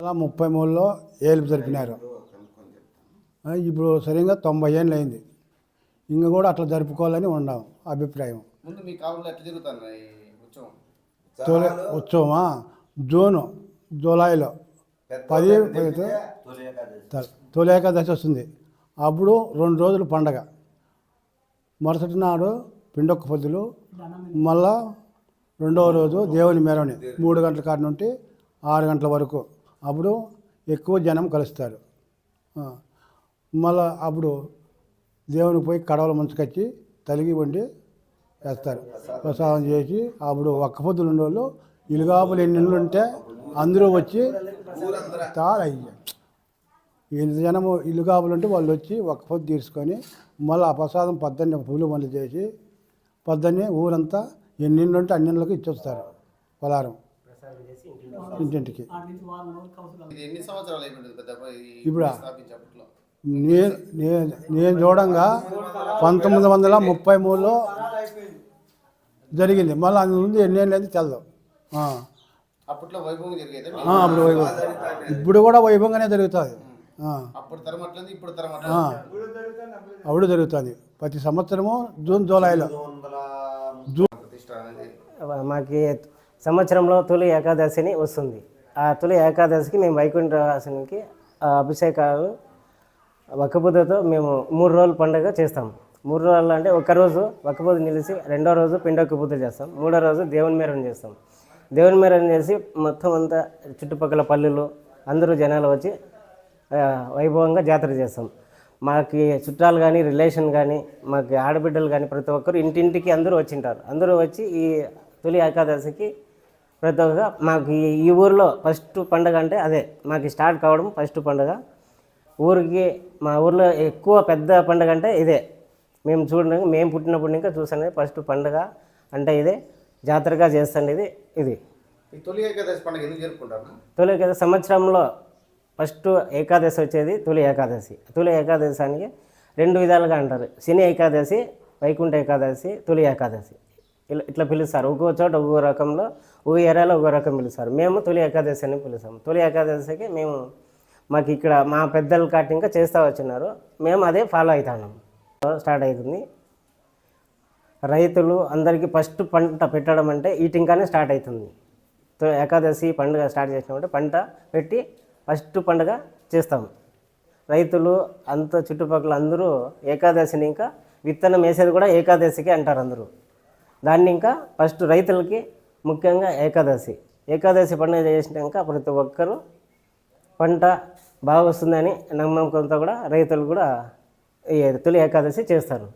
అలా ముప్పై మూడులో ఏలుపు జరిపినారు. ఇప్పుడు సరిగ్గా తొంభై ఏళ్ళు అయింది. ఇంక కూడా అట్లా జరుపుకోవాలని ఉన్నాం అభిప్రాయం. ముందు మీ కాలంలో ఎట్లా జరుగుతుంది తొలి ఉత్సవమా? జూను జూలైలో పది తొలి ఏకాదశి వస్తుంది. అప్పుడు రెండు రోజులు పండగ. మరుసటి నాడు పిండొక్క పొద్దులు మళ్ళా రెండవ రోజు దేవుని మెరవని మూడు గంటల కాడ నుండి ఆరు గంటల వరకు. అప్పుడు ఎక్కువ జనం కలుస్తారు. మళ్ళా అప్పుడు దేవునికి పోయి కడవలు ముంచుకొచ్చి తలిగి వండి వేస్తారు. ప్రసాదం చేసి అప్పుడు ఒక్క పొద్దులు ఉండేవాళ్ళు. ఇలుగాపులు ఎన్ని ఇళ్ళు ఉంటే అందరూ వచ్చి తాళయ్యారు ఎంత జనము ఇలుగాపులు ఉంటే వాళ్ళు వచ్చి ఒక్క పొద్దు తీసుకొని మళ్ళీ ఆ ప్రసాదం పొద్దున్నే పూలు మళ్ళీ చేసి పొద్దున్నే ఊరంతా ఎన్నిళ్ళు ఉంటే అన్నిళ్ళకి ఇచ్చొస్తారు. పొలారం. ఇంటింటికి. ఎన్ని సంవత్సరాలు ఇప్పుడా? నేను నేను నేను చూడంగా పంతొమ్మిది వందల ముప్పై మూడులో జరిగింది. మళ్ళీ అందు ముందు ఎన్నేళ్ళు అయితే తెలదు. ఆ. అప్పట్లో వైభవం జరిగేది? ఆ, అప్పుడు వైభవం. ఇప్పుడు కూడా వైభవంగానే జరుగుతుంది. ఆ. అప్పుడు జరుగుతుంది. ప్రతి సంవత్సరము జూన్ జూలైలో. ప్రతిష్ట అనేది మాకి సంవత్సరంలో తొలి ఏకాదశిని వస్తుంది. ఆ తొలి ఏకాదశికి మేము వైకుంఠవాసునికి అభిషేకాలు ఒక్కబుద్ధతో మేము మూడు రోజులు పండుగ చేస్తాం. మూడు రోజులు అంటే ఒక రోజు నిలిచి రెండో రోజు పిండొక్క బుద్ధ చేస్తాం. మూడో రోజు దేవుని మేరం చేస్తాం. దేవుని మేరం చేసి మొత్తం అంతా చుట్టుపక్కల పల్లెలు అందరూ జనాలు వచ్చి వైభవంగా జాతర చేస్తాం. మాకి చుట్టాలు కానీ రిలేషన్ కానీ మాకు ఆడబిడ్డలు కానీ ప్రతి ఒక్కరు ఇంటింటికి అందరూ వచ్చింటారు. అందరూ వచ్చి ఈ తొలి ఏకాదశికి ప్రతి ఒక్క మాకు ఈ- ఈ ఊరిలో ఫస్ట్ పండుగ అంటే అదే మాకు స్టార్ట్ కావడం ఫస్ట్ పండుగ. ఊరికి మా ఊర్లో ఎక్కువ పెద్ద పండుగ అంటే ఇదే. మేము చూడడానికి మేము పుట్టినప్పుడు ఇంకా చూసాను ఫస్ట్ పండుగ అంటే ఇదే. జాతరగా చేస్తాండేది ఇది ఈ తొలి ఏకాదశి పండుగ ఎందుకు జరుపుకుంటారు? తొలి ఏకాదశి సంవత్సరంలో ఫస్ట్ ఏకాదశి వచ్చేది తొలి ఏకాదశి. తొలి ఏకాదశానికి రెండు విధాలుగా అంటారు. శని ఏకాదశి వైకుంఠ ఏకాదశి తొలి ఏకాదశి. ఇలా ఇట్లా పిలుస్తారు. ఒక్కో చోట ఒక్కో రకంలో ఓ ఏరియాలో ఒక్కో రకం పిలుస్తారు. మేము తొలి ఏకాదశి అని పిలుస్తాం తొలి ఏకాదశికి మేము మాకు ఇక్కడ మా పెద్దల కాటి ఇంకా చేస్తూ వచ్చినారు. మేము అదే ఫాలో అవుతున్నాం. స్టార్ట్ అవుతుంది. రైతులు అందరికీ ఫస్ట్ పంట పెట్టడం అంటే ఈటింకానే స్టార్ట్ అవుతుంది. ఏకాదశి పండుగ స్టార్ట్ చేసినామంటే పంట పెట్టి ఫస్ట్ పండుగ చేస్తాం. రైతులు అంత చుట్టుపక్కల అందరూ ఏకాదశిని ఇంకా విత్తనం వేసేది కూడా ఏకాదశికి అంటారు అందరూ. దాన్ని ఇంకా ఫస్ట్ రైతులకి ముఖ్యంగా ఏకాదశి. ఏకాదశి పండుగ చేసినాక ప్రతి ఒక్కరూ పంట బాగా వస్తుందని నమ్మకంతో కూడా రైతులు కూడా తొలి ఏకాదశి చేస్తారు.